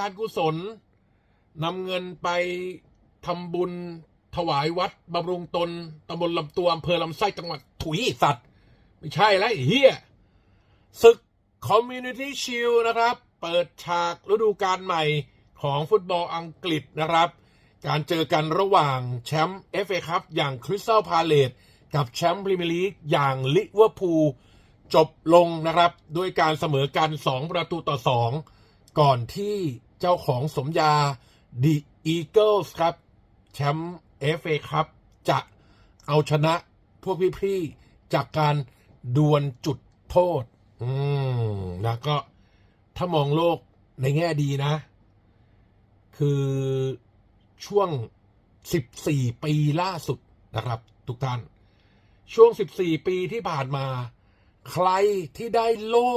การกุศลนำเงินไปทำบุญถวายวัดบำรุงตนตำบลลำตัวอำเภอลำไส้จังหวัดถุยสัตว์ ไม่ใช่แล้วเฮียศึกคอมมูนิตี้ชิลนะครับ เปิดฉากฤดูกาลใหม่ของฟุตบอลอังกฤษนะครับ การเจอกันระหว่างแชมป์เอฟเอคัพอย่างคริสตัลพาเลตกับแชมป์พรีเมียร์ลีกอย่างลิเวอร์พูลจบลงนะครับ ด้วยการเสมอกัน 2 ประตูต่อ 2 ก่อนที่ เจ้าของสมยาดีอีเกิลส์ครับ แชมป์เอฟเอคัพจะเอาชนะพวกพี่ๆจากการดวลจุดโทษ อืมแล้วก็ถ้ามองโลกในแง่ดีนะ คือช่วง 14 ปีล่าสุดนะครับ ทุกท่าน ช่วง 14 ปีที่ผ่านมา ใครที่ได้โล่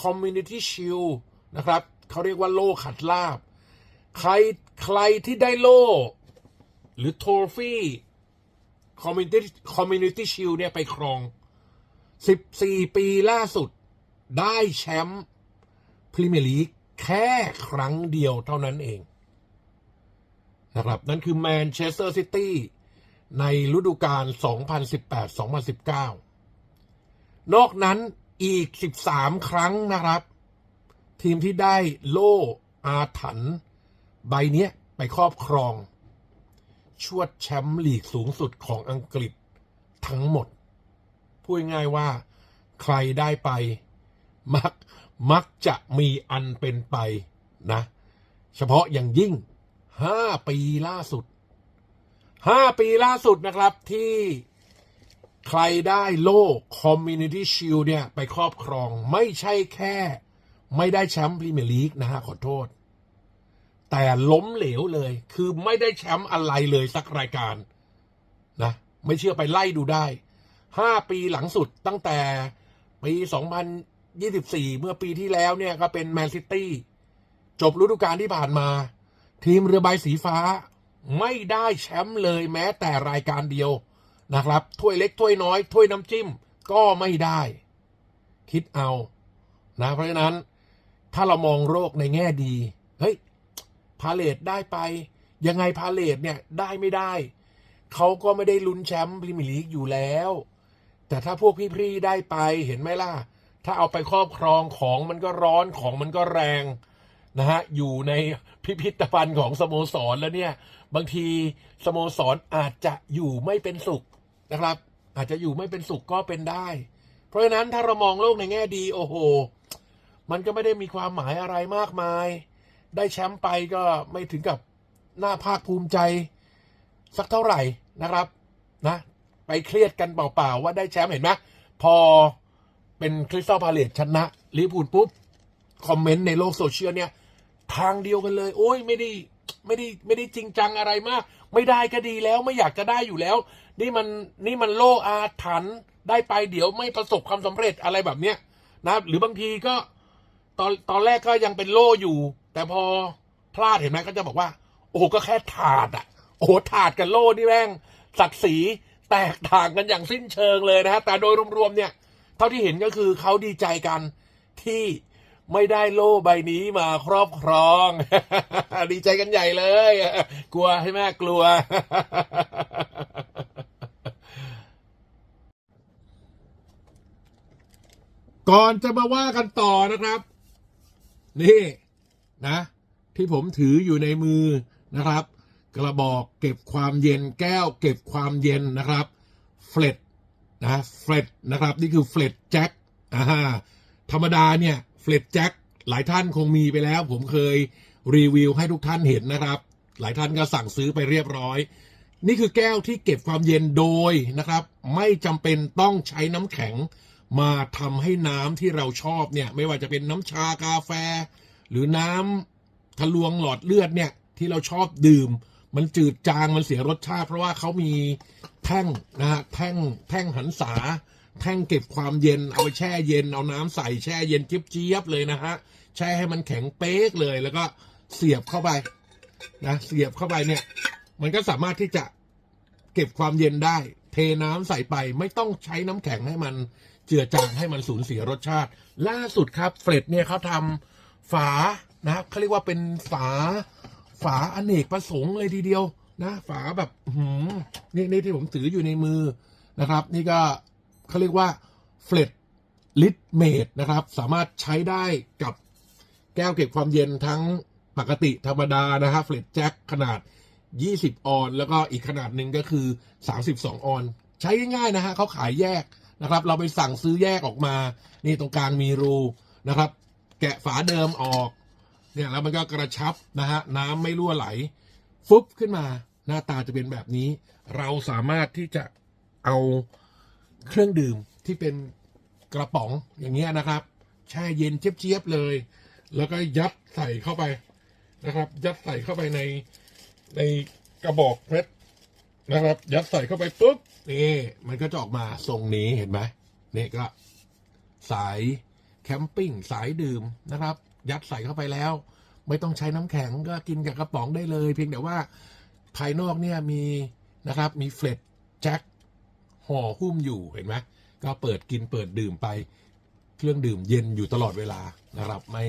Community Shield นะครับ เขาเรียกว่าโล่ขัดลาบ ใครใครที่ได้โล่ หรือโทฟี่ Community Community Shield เนี่ยไปครอง 14 ปีล่าสุดได้แชมป์พรีเมียร์ลีกแค่ครั้งเดียวเท่านั้นเองนะครับนั่นคือแมนเชสเตอร์ซิตี้ในฤดูกาล 2018-2019 นอกนั้นอีก 13 ครั้งนะครับ ทีมที่ได้โล่อาถรรพ์ใบเนี้ยไปครอบครอง ชวดแชมป์ลีกสูงสุดของอังกฤษทั้งหมด พูดง่ายว่า ใครได้ไป มักมักจะมีอันเป็นไปนะ เฉพาะอย่างยิ่ง5ปีล่าสุด5ปีล่าสุดนะครับที่ใครได้โล่ Community Shield เนี่ย ไปครอบครองไม่ใช่แค่ ไม่ได้แชมป์พรีเมียร์ลีกนะฮะขอโทษ แต่ล้มเหลวเลย คือไม่ได้แชมป์อะไรเลยสักรายการนะไม่เชื่อไปไล่ดูได้ 5 ปีหลังสุดตั้งแต่ปี 2024 เมื่อปีที่แล้วเนี่ยก็เป็นแมนซิตี้จบฤดูกาลที่ผ่านมา ทีมเรือใบสีฟ้า ไม่ได้แชมป์เลยแม้แต่รายการเดียวนะครับ ถ้วยเล็กถ้วยน้อย ถ้วยน้ำจิ้ม ก็ไม่ได้ คิดเอา นะ เพราะฉะนั้น ถ้าเรามองโรคในแง่ดี เฮ้ย พาเลตได้ไป ยังไงพาเลตเนี่ยได้ไม่ได้ เขาก็ไม่ได้ลุ้นแชมป์พรีเมียร์ลีกอยู่แล้ว แต่ถ้าพวกพี่ๆได้ไปเห็นไหมล่ะ ถ้าเอาไปครอบครองของมันก็ร้อนของมันก็แรง นะฮะ อยู่ในพิพิธภัณฑ์ของสโมสรแล้วเนี่ย บางทีสโมสรอาจจะอยู่ไม่เป็นสุขนะครับ อาจจะอยู่ไม่เป็นสุขก็เป็นได้ เพราะฉะนั้นถ้าเรามองโลกในแง่ดี โอ้โห มันก็ไม่ได้มีความหมายอะไรมากมาย ได้แชมป์ไปก็ไม่ถึงกับหน่าภาคภูมิใจ สักเท่าไหร่นะครับนะ ไปเครียดกันเปล่าๆว่าได้แชมป์เห็นไหมพอเป็นคริสตัลพาเลตชนะลิเวอร์พูลปุ๊บ คอมเมนต์ในโลกโซเชียลเนี่ย ทางเดียวกันเลย โอ้ยไม่ได้ไม่ได้ไม่ได้จริงจังอะไรมาก ไม่ได้ก็ดีแล้วไม่อยากจะได้อยู่แล้ว นี่มันนี่มันโลอาถรรพ์ได้ไปเดี๋ยวไม่ประสบความสำเร็จอะไรแบบเนี้ยนะหรือบางทีก็ ตอนตอนแรกก็ยังเป็นโล่อยู่ แต่พอพลาดเห็นไหมก็จะบอกว่า โอ้ก็แค่ถาดอะโอ้ถาดกับโล่นี่แม่งศักดิ์ศรีแตกต่างกันอย่างสิ้นเชิงเลยนะฮะแต่โดยรวมๆเนี่ย เท่าที่เห็นก็คือเขาดีใจกันที่ไม่ได้โล่ใบนี้มาครอบครอง ดีใจกันใหญ่เลย กลัวให้แม่กลัว ก่อนจะมาว่ากันต่อนะครับ นี่นะ ที่ผมถืออยู่ในมือนะครับ กระบอกเก็บความเย็นแก้ว เก็บความเย็นนะครับเฟลตนะเฟลตนะครับ นี่คือเฟลตแจ็คอ่าธรรมดาเนี่ยเฟลตแจ็คหลายท่านคงมีไปแล้ว ผมเคยรีวิวให้ทุกท่านเห็นนะครับ หลายท่านก็สั่งซื้อไปเรียบร้อย นี่คือแก้วที่เก็บความเย็นโดยนะครับ ไม่จำเป็นต้องใช้น้ำแข็ง มาทำให้น้ำที่เราชอบเนี่ย ไม่ว่าจะเป็นน้ำชากาแฟ หรือน้ำทะลวงหลอดเลือดเนี่ย ที่เราชอบดื่ม มันจืดจางมันเสียรสชาติ เพราะว่าเขามีแท่งนะฮะแท่งแท่งหันษา แท่งเก็บความเย็นเอาไปแช่เย็นเอาน้ำใส่แช่เย็นเจี๊ยบๆเลยนะฮะแช่ให้มันแข็งเป๊กเลยแล้วก็เสียบเข้าไปนะเสียบเข้าไปเนี่ย มันก็สามารถที่จะเก็บความเย็นได้ เทน้ำใส่ไปไม่ต้องใช้น้ำแข็งให้มัน เจือจางให้มันสูญเสียรสชาติ ล่าสุดครับเฟรดเนี่ยเขาทำฝานะเขาเรียกว่าเป็นฝาฝาอเนกประสงค์เลยทีเดียวนะฝาแบบหืมนี่นี่ที่ผมถืออยู่ในมือนะครับ นี่ก็เขาเรียกว่าเฟลดลิตเมดนะครับ สามารถใช้ได้กับแก้วเก็บความเย็นทั้งปกติธรรมดานะฮะเฟลดแจ็คขนาด 20 ออน แล้วก็อีกขนาดหนึ่งก็คือ 32 ออน ใช้ง่ายๆนะฮะเขาขายแยก นะครับ เราไปสั่งซื้อแยกออกมา นี่ตรงกลางมีรูนะครับ แกะฝาเดิมออก เนี่ยแล้วมันก็กระชับนะฮะน้ำไม่รั่วไหล ฟุบขึ้นมา หน้าตาจะเป็นแบบนี้ เราสามารถที่จะเอาเครื่องดื่มที่เป็นกระป๋องอย่างเงี้ยนะครับ แช่เย็นเจี๊ยบๆเลย แล้วก็ยัดใส่เข้าไปนะครับ ยัดใส่เข้าไปในในกระบอกเพชรนะครับ ยัดใส่เข้าไปปุ๊บ นี่มันก็จะออกมาทรงนี้เห็นไหมนี่ก็ สายแคมปิ้งสายดื่มนะครับ ยัดใส่เข้าไปแล้ว ไม่ต้องใช้น้ำแข็งก็กินกับกระป๋องได้เลย เพียงแต่ว่าภายนอกเนี่ยมีนะครับ มีเฟลตแจ็คห่อหุ้มอยู่เห็นไหมก็เปิดกินเปิดดื่มไป เครื่องดื่มเย็นอยู่ตลอดเวลานะครับ ไม่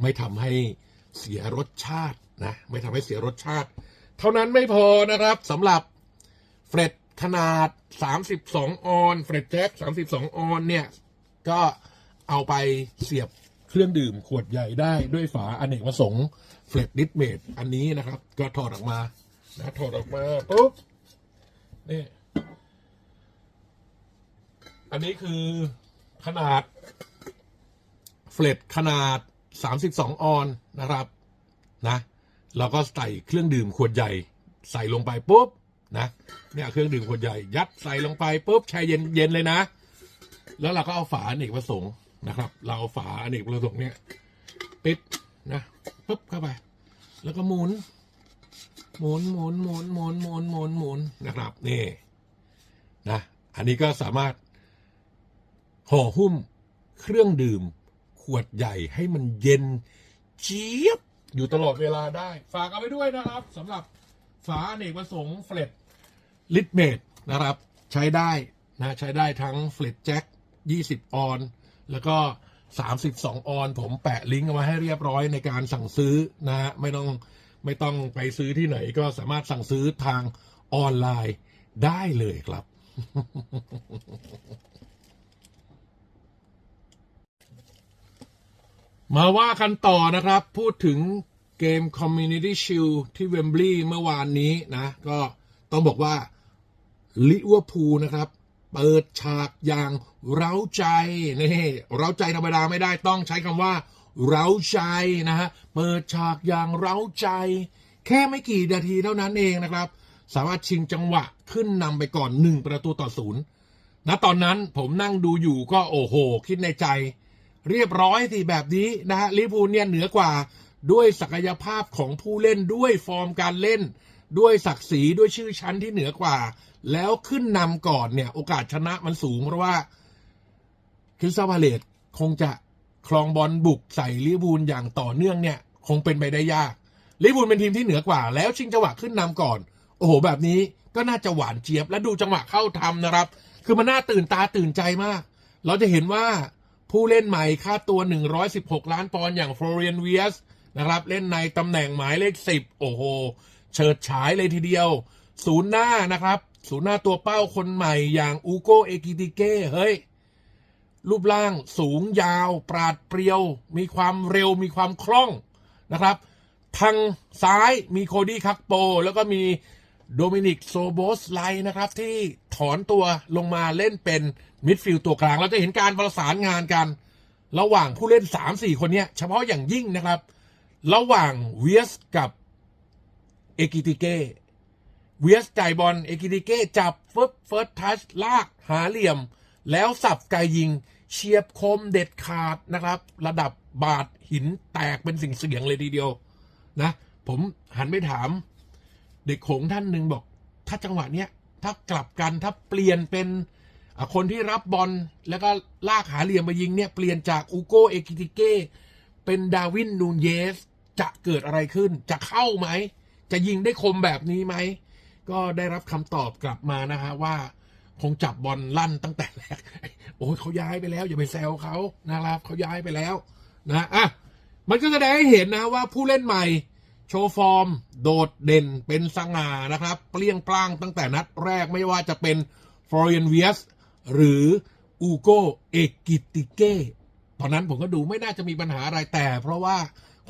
ไม่ทำให้เสียรสชาตินะ ไม่ทำให้เสียรสชาติ เท่านั้นไม่พอนะครับสำหรับเฟรด ขนาด 32 ออนเฟรดแจ็ค32 ออนเนี่ย ก็เอาไปเสียบเครื่องดื่มขวดใหญ่ได้ด้วยฝาอเนกประสงค์เฟลดดิสเมดอันนี้นะครับ ก็ถอดออกมานะถอดออกมาปุ๊บนี่อันนี้คือขนาดเฟลดขนาด 32 ออนนะครับนะเราก็ใส่เครื่องดื่มขวดใหญ่ ใส่ลงไปปุ๊บ นะเนี่ยเครื่องดื่มขวดใหญ่ยัดใส่ลงไปปุ๊บแช่เย็นเย็นเลยนะ แล้วเราก็เอาฝาอเนกประสงค์นะครับ เราเอาฝาอเนกประสงค์เนี่ยปิดนะปุ๊บเข้าไป แล้วก็หมุนหมุนหมุนหมุนหมุนหมุนหมุนหมุนนะครับนี่นะอันนี้ก็สามารถห่อหุ้มเครื่องดื่มขวดใหญ่ให้มันเย็นเจี๊ยบอยู่ตลอดเวลาได้ ฝากเอาไปด้วยนะครับสำหรับฝาอเนกประสงค์เฟลต ลิตเมดนะครับ ใช้ได้นะใช้ได้ทั้งเฟลตแจ็ค20 ออน แล้วก็ 32 ออน ผมแปะลิงก์เอาไว้ให้เรียบร้อยในการสั่งซื้อนะฮะไม่ต้องไม่ต้องไปซื้อที่ไหนก็สามารถสั่งซื้อทางออนไลน์ได้เลยครับ มาว่ากันต่อนะครับ พูดถึงเกม Community Shield ที่เวมบลีย์เมื่อวานนี้นะ ก็ต้องบอกว่า ลิเวอร์พูลนะครับ เปิดฉากอย่างเร้าใจนี่เร้าใจธรรมดาไม่ได้ต้องใช้คำว่า เร้าใจนะฮะเปิดฉากอย่างเร้าใจ แค่ไม่กี่นาทีเท่านั้นเองนะครับ สามารถชิงจังหวะขึ้นนำไปก่อน1ประตูต่อศูนย์ณตอนนั้นผมนั่งดูอยู่ก็โอ้โห คิดในใจ เรียบร้อยสิแบบนี้นะฮะลิเวอร์พูลเนี่ยเหนือกว่าด้วยศักยภาพของผู้เล่นด้วยฟอร์มการเล่น ด้วยศักดิ์ศรีด้วยชื่อชั้นที่เหนือกว่า แล้วขึ้นนำก่อนเนี่ย โอกาสชนะมันสูงเพราะว่าคริสตัลพาเลตคงจะคลองบอลบุกใส่ลิเวอร์พูลอย่างต่อเนื่องเนี่ย คงเป็นไปได้ยากลิเวอร์พูลเป็นทีมที่เหนือกว่า แล้วชิงจังหวะขึ้นนำก่อน โอ้โห แบบนี้ก็น่าจะหวานเจี๊ยบและดูจังหวะเข้าทำนะครับ คือมันน่าตื่นตาตื่นใจมาก เราจะเห็นว่าผู้เล่นใหม่ค่าตัว 116 ล้านปอนด์อย่างฟลอเรียนเวียสนะครับ เล่นในตำแหน่งหมายเลข 10 โอ้โห เฉิดฉายเลยทีเดียว ศูนย์หน้านะครับ ศูนย์หน้าตัวเป้าคนใหม่อย่างอูโกเอกิติเก้เฮ้ย รูปร่างสูงยาว ปราดเปรียว มีความเร็วมีความคล่องนะครับ ทางซ้ายมีโคดี้คักโป แล้วก็มีโดมินิกโซโบสไลนะครับ ที่ถอนตัวลงมาเล่นเป็นมิดฟิลด์ตัวกลาง เราจะเห็นการประสานงานกัน ระหว่างผู้เล่น 3-4 คนนี้เฉพาะอย่างยิ่งนะครับ ระหว่างเวียสกับเอกิติเก้ เวียสจ่ายบอลเอกิติเก้จับฟึบเฟิร์สทัชลากหาเหลี่ยม แล้วสับไกยิง เฉียบคมเด็ดขาดนะครับ ระดับบาดหินแตกเป็นสิ่งเสียงเลยทีเดียวนะ ผมหันไปถาม เด็กโขงท่านหนึ่งบอก ถ้าจังหวะเนี้ยถ้ากลับกันถ้าเปลี่ยนเป็นคนที่รับบอลแล้วก็ลากหาเหลี่ยมมายิงเนี่ยเปลี่ยนจากอูโกเอกิติเก้เป็นดาวินนูนเยส จะเกิดอะไรขึ้น จะเข้าไหม จะยิงได้คมแบบนี้ไหม ก็ได้รับคำตอบกลับมานะฮะว่าคงจับบอลลั่นตั้งแต่แรกโอ้ยเขาย้ายไปแล้ว อย่าไปแซวเขานะครับเขาย้ายไปแล้วนะอะมันก็แสดงให้เห็นนะว่าผู้เล่นใหม่ โชว์ฟอร์ม โดดเด่นเป็นสง่านะครับ เปลี่ยงปล้างตั้งแต่นัดแรกไม่ว่าจะเป็นฟลอเรียนเวียสหรืออูโกเอกิติเก้ตอนนั้นผมก็ดูไม่น่าจะมีปัญหาอะไรแต่ เพราะว่า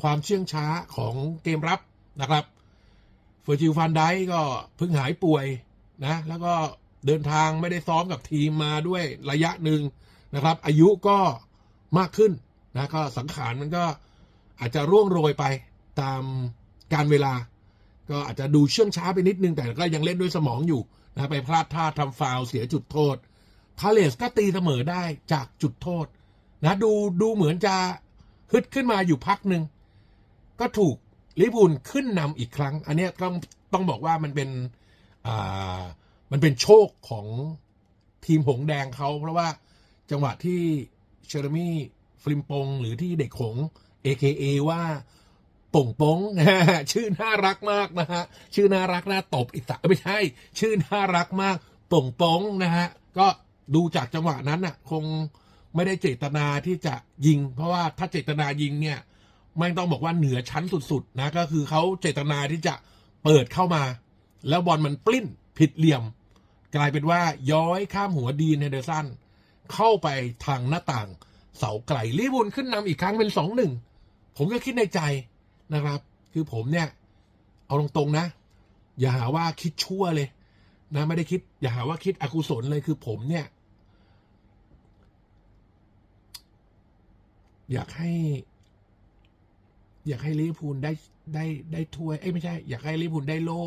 ความเชื่องช้าของเกมรับนะครับ เฟอร์จิลฟันไดก็เพิ่งหายป่วยนะ แล้วก็เดินทางไม่ได้ซ้อมกับทีมมาด้วยระยะหนึ่งนะครับ อายุก็มากขึ้นนะก็สังขารมันก็อาจจะร่วงโรยไปตามการเวลา ก็อาจจะดูเชื่องช้าไปนิดนึง แต่ก็ยังเล่นด้วยสมองอยู่นะไปพลาดท่าทำฟาวเสียจุดโทษพาเลสก็ตีเสมอได้จากจุดโทษ นะดูดูเหมือนจะฮึดขึ้นมาอยู่พักหนึ่งก็ถูก ลิเวอร์พูลขึ้นนำอีกครั้ง อันนี้ต้องต้องบอกว่ามันเป็นอ่ามันเป็นโชคของทีมหงแดงเขาเพราะว่าจังหวะที่เชอร์มี่ฟลิมปง หรือที่เด็กหง AKA ว่าป่งปงชื่อน่ารักมากนะฮะชื่อน่ารักน่าตบอีกสะไม่ใช่ ชื่อน่ารักมากป่งปงนะฮะก็ดูจากจังหวะนั้นน่ะ คงไม่ได้เจตนาที่จะยิง เพราะว่าถ้าเจตนายิงเนี่ย ไม่ต้องบอกว่าเหนือชั้นสุดๆนะก็คือเขาเจตนาที่จะเปิดเข้ามา แล้วบอลมันปลิ้นผิดเหลี่ยม กลายเป็นว่าย้อยข้ามหัวดีนเฮเดอร์สันเข้าไปทางหน้าต่าง เสาไกลลิเวอร์พูลขึ้นนำอีกครั้งเป็นสองหนึ่งผมก็คิดในใจนะครับ คือผมเนี่ย เอาตรงๆนะ อย่าหาว่าคิดชั่วเลยนะไม่ได้คิด อย่าหาว่าคิดอกุศลเลยคือผมเนี่ย อยากให้ อยากให้ลิเวอร์พูลได้ได้ได้ถ้วยเอ้ยไม่ใช่ อยากให้ลิเวอร์พูลได้โล่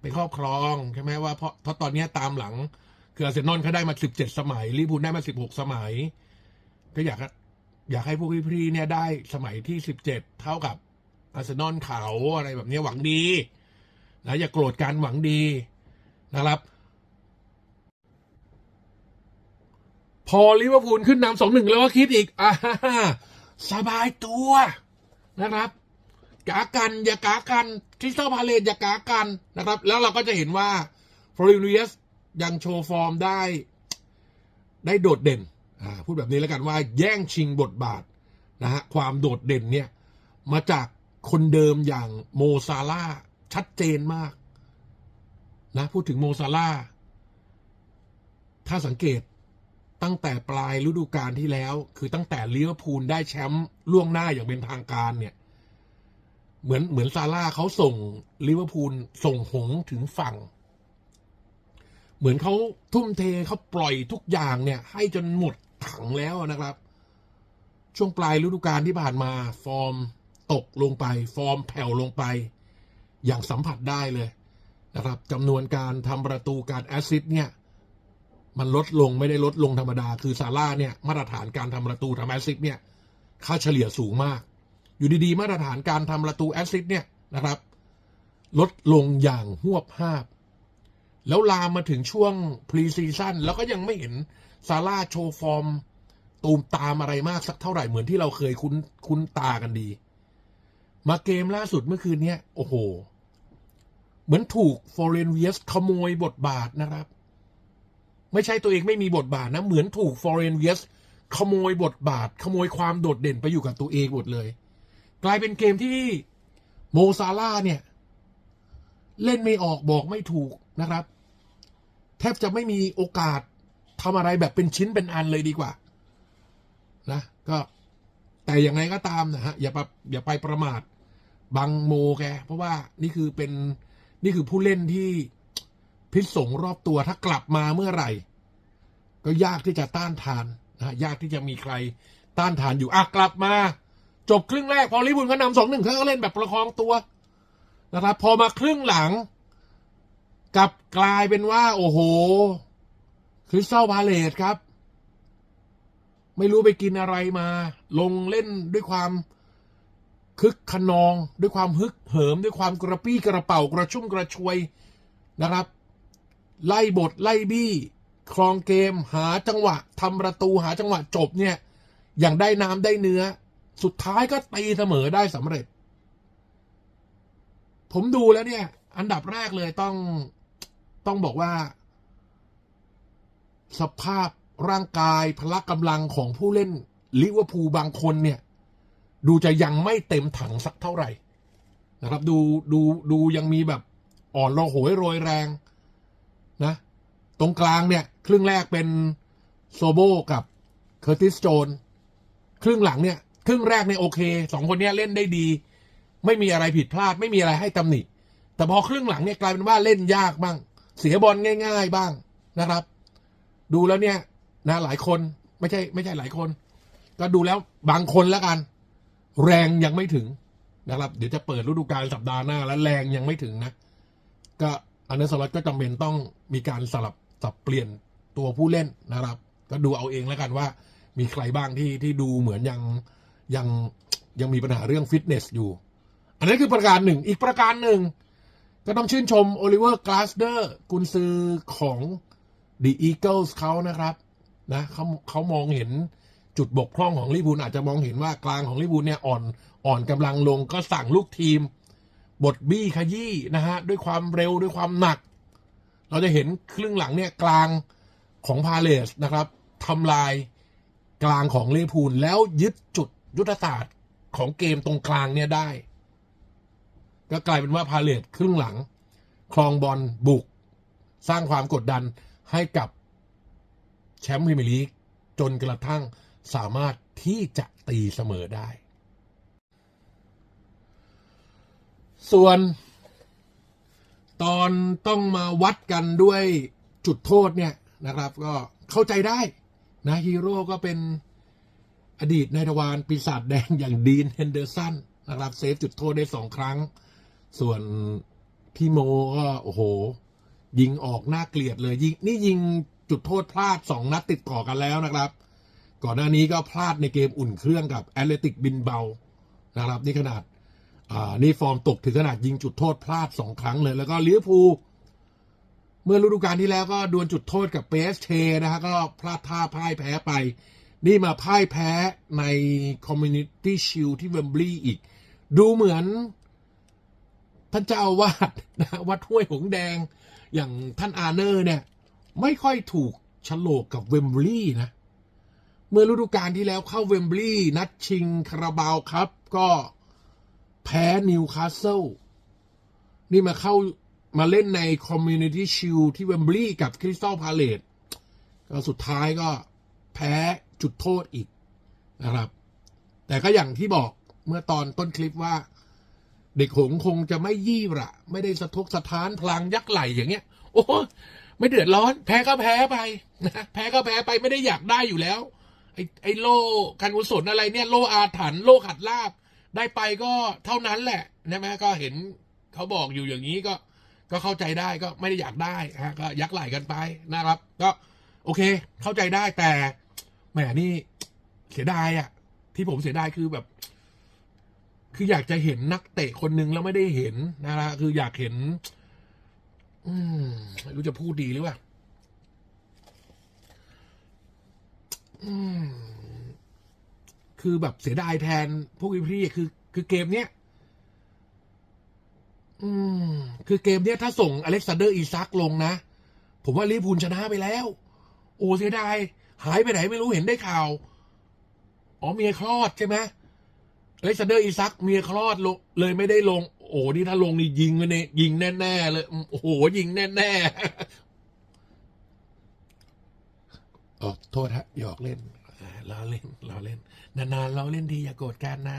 ไปครอบครองใช่ไหมว่าเพราะเพราะตอนนี้ตามหลังคืออาร์เซนอลเขาได้มาสิบเจ็ดสมัยลิเวอร์พูลได้มาสิบหกสมัย ก็อยากอยากให้พวกพี่ๆเนี่ยได้สมัยที่สิบเจ็ดเท่ากับอาร์เซนอลเขาอะไรแบบนี้หวังดีนะอย่าโกรธกันหวังดีนะครับ พอลิเวอร์พูลขึ้นนำสองหนึ่งแล้วก็คิดอีกอ่าสบายตัว นะครับกากันอย่ากากันคริสตัลพาเลตอย่ากากันนะครับ แล้วเราก็จะเห็นว่าฟลอริเนียสยังโชว์ฟอร์มได้ ได้โดดเด่นพูดแบบนี้แล้วกันว่าแย่งชิงบทบาทนะฮะความโดดเด่นเนี่ย มาจากคนเดิมอย่างโมซาร่าชัดเจนมาก นะ พูดถึงโมซาร่าถ้าสังเกต ตั้งแต่ปลายฤดูกาลที่แล้ว คือตั้งแต่ลิเวอร์พูลได้แชมป์ล่วงหน้าอย่างเป็นทางการเนี่ย เหมือนเหมือนซาร่าเขาส่งลิเวอร์พูลส่งหงส์ถึงฝั่ง เหมือนเขาทุ่มเทเขาปล่อยทุกอย่างเนี่ย ให้จนหมดถังแล้วนะครับ ช่วงปลายฤดูกาลที่ผ่านมา ฟอร์มตกลงไป ฟอร์มแผ่วลงไป อย่างสัมผัสได้เลยนะครับจำนวนการทำประตูการแอสซิสต์เนี่ย มันลดลงไม่ได้ลดลงธรรมดา คือซาร่าเนี่ยมาตรฐานการทำประตูทำแอสซิสต์เนี่ยค่าเฉลี่ยสูงมาก อยู่ดีๆ มาตรฐานการทำประตูแอสซิสต์เนี่ยนะครับ ลดลงอย่างหวบห้าบแล้วลามมาถึงช่วงพรีซีซั่นแล้วก็ยังไม่เห็นซาร่าโชว์ฟอร์มตูมตามอะไรมากสักเท่าไหร่เหมือนที่เราเคยคุ้นคุ้นตากันดี มาเกมล่าสุดเมื่อคืนเนี้ยโอ้โห เหมือนถูกฟอร์เรนเวียสขโมยบทบาทนะครับ ไม่ใช่ตัวเองไม่มีบทบาทนะ เหมือนถูกฟอร์เรนเวียสขโมยบทบาท ขโมยความโดดเด่นไปอยู่กับตัวเองหมดเลย กลายเป็นเกมที่โมซาร่าเนี่ย เล่นไม่ออกบอกไม่ถูกนะครับ แทบจะไม่มีโอกาสทำอะไรแบบเป็นชิ้นเป็นอันเลยดีกว่า นะก็แต่ยังไงก็ตามนะฮะอย่าไปอย่าไปประมาทบังโมแก เพราะว่านี่คือเป็นนี่คือผู้เล่นที่ พิษสงรอบตัวถ้ากลับมาเมื่อไหร่ ก็ยากที่จะต้านทานนะยากที่จะมีใครต้านทานอยู่อะกลับมา จบครึ่งแรก พอลิบุลเขานำสองหนึ่งเขาก็เล่นแบบประคองตัวนะครับพอมาครึ่งหลังกลับกลายเป็นว่า โอ้โหคริสตัลพาเลตครับ ไม่รู้ไปกินอะไรมา ลงเล่นด้วยความคึกขนอง ด้วยความฮึกเหิม ด้วยความกระปี้กระเป๋ากระชุ่มกระชวยนะครับ ไล่บทไล่บี้ ครองเกมหาจังหวะทำประตูหาจังหวะจบเนี่ย อย่างได้น้ำได้เนื้อ สุดท้ายก็ตีเสมอได้สำเร็จ ผมดูแล้วเนี่ย อันดับแรกเลยต้องต้องบอกว่า สภาพร่างกายพละกำลังของผู้เล่นลิเวอร์พูลบางคนเนี่ย ดูจะยังไม่เต็มถังสักเท่าไหร่นะครับ ดูดูดูยังมีแบบอ่อนระโหยโรยแรง นะ ตรงกลางเนี่ย ครึ่งแรกเป็นโซโบกับเคอร์ติสโจน ครึ่งหลังเนี่ย ครึ่งแรกเนี่ยโอเคสองคนเนี้ยเล่นได้ดี ไม่มีอะไรผิดพลาด ไม่มีอะไรให้ตำหนิ แต่พอครึ่งหลังเนี่ยกลายเป็นว่าเล่นยากบ้าง เสียบอลง่าย ๆบ้างนะครับ ดูแล้วเนี่ยนะหลายคนไม่ใช่ไม่ใช่หลายคน ก็ดูแล้วบางคนแล้วกัน แรงยังไม่ถึงนะครับ เดี๋ยวจะเปิดฤดูกาลสัปดาห์หน้า แล้วแรงยังไม่ถึงนะ ก็ อันเนสล็อตก็จำเป็นต้องมีการสลับสับเปลี่ยนตัวผู้เล่นนะครับ ก็ดูเอาเองแล้วกันว่ามีใครบ้างที่ที่ดูเหมือนยังยังยังมีปัญหาเรื่องฟิตเนสอยู่ อันนั้คือประการหนึ่ง อีกประการหนึ่ง ก็ต้องชื่นชมโอลิเวอร์กลาสเดอร์กุนซือของ The Eagles เขานะครับนะเขาเขามองเห็นจุดบกพร่องของลิเวอร์พูลอาจจะมองเห็นว่ากลางของลิเวอร์พูลเนี่ยอ่อนอ่อนกำลังลงก็สั่งลูกทีม บทบี้ขยี้นะฮะด้วยความเร็วด้วยความหนัก เราจะเห็นครึ่งหลังเนี่ยกลางของพาเลสนะครับทำลายกลางของเวอร์พูลแล้วยึดจุดยุทธศาสตร์ของเกมตรงกลางเนี่ยได้ ก็กลายเป็นว่าพาเลสครึ่งหลัง คลองบอลบุก สร้างความกดดันให้กับแชมป์พรีเมียร์ลีกจนกระทั่งสามารถที่จะตีเสมอได้ ส่วน ตอนต้องมาวัดกันด้วยจุดโทษเนี่ยนะครับ ก็เข้าใจได้นะฮีโร่ก็เป็นอดีตนายทวารปีศาจแดงอย่างดีนเฮนเดอร์สันนะครับ เซฟจุดโทษได้สองครั้ง ส่วนพี่โมก็โอ้โห ยิงออกหน้าเกลียดเลยยิงนี่ยิงจุดโทษพลาดสองนัดติดต่อกันแล้วนะครับ ก่อนหน้านี้ก็พลาดในเกมอุ่นเครื่องกับแอตเลติกบินเบานะครับ นี่ขนาด อ่านี่ฟอร์มตกถึงขนาดยิงจุดโทษพลาดสองครั้งเลย แล้วก็ลิเวอร์พูลเมื่อฤดูกาลที่แล้วก็ดวลจุดโทษกับเปสเชนะฮะก็พลาดท่าพ่ายแพ้ไป นี่มาพ่ายแพ้ในคอมมูนิตี้ชิลที่เวมบลีย์อีก ดูเหมือนท่านเจ้าวาดนะวัดห้วยหงแดง อย่างท่านอาเนอร์เนี่ย ไม่ค่อยถูกฉลกกับเวมบลีย์นะ เมื่อฤดูกาลที่แล้วเข้าเวมบลีย์นัดชิงคาราบาวครับ ก็ แพ้นิวคาสเซิลนี่มาเข้ามาเล่นในคอมมูนิตี้ชิลที่เวมบลีย์กับคริสตัลพาเลตก็สุดท้ายก็แพ้จุดโทษอีกนะครับ แต่ก็อย่างที่บอกเมื่อตอนต้นคลิปว่า เด็กหงคงจะไม่ยี่ระไม่ได้สะทกสะท้านพลางยักษ์ไหลอย่างเงี้ย โอ้ไม่เดือดร้อน แพ้ก็แพ้ไปนะแพ้ก็แพ้ไปไม่ได้อยากได้อยู่แล้ว ไอ้ไอ้โล่การกุศลอะไรเนี่ย โล่อาถรรพ์โล่ขัดลาบ ได้ไปก็เท่านั้นแหละใช่ไหมก็เห็นเขาบอกอยู่อย่างนี้ก็ก็เข้าใจได้ก็ไม่ได้อยากได้ฮะก็ยักไหลกันไปนะครับ ก็โอเค เข้าใจได้แต่แหมนี่เสียดายอะที่ผมเสียดายคือแบบ คืออยากจะเห็นนักเตะคนหนึ่งแล้วไม่ได้เห็นนะฮะคืออยากเห็น อืมไม่รู้จะพูดดีหรือเปล่าอืม คือแบบเสียดายแทนพวกพี่ๆคือ คือเกมเนี้ย อืม คือเกมเนี้ยถ้าส่งอเล็กซานเดอร์อีซักลงนะ ผมว่าลิเวอร์พูลชนะไปแล้ว โอ้เสียดาย หายไปไหนไม่รู้เห็นได้ข่าว อ๋อเมียคลอดใช่ไหมอเล็กซานเดอร์อีซักเมียคลอดลงเลยไม่ได้ลง โอ้นี่ถ้าลงนี่ยิงเลยเนี่ยยิงแน่ๆเลย โอ้โหยิงแน่ๆอ๋อโทษฮะหยอกเล่น ล้อเล่นล้อเล่น นานๆเราเล่นทีอย่าโกรธกันนะ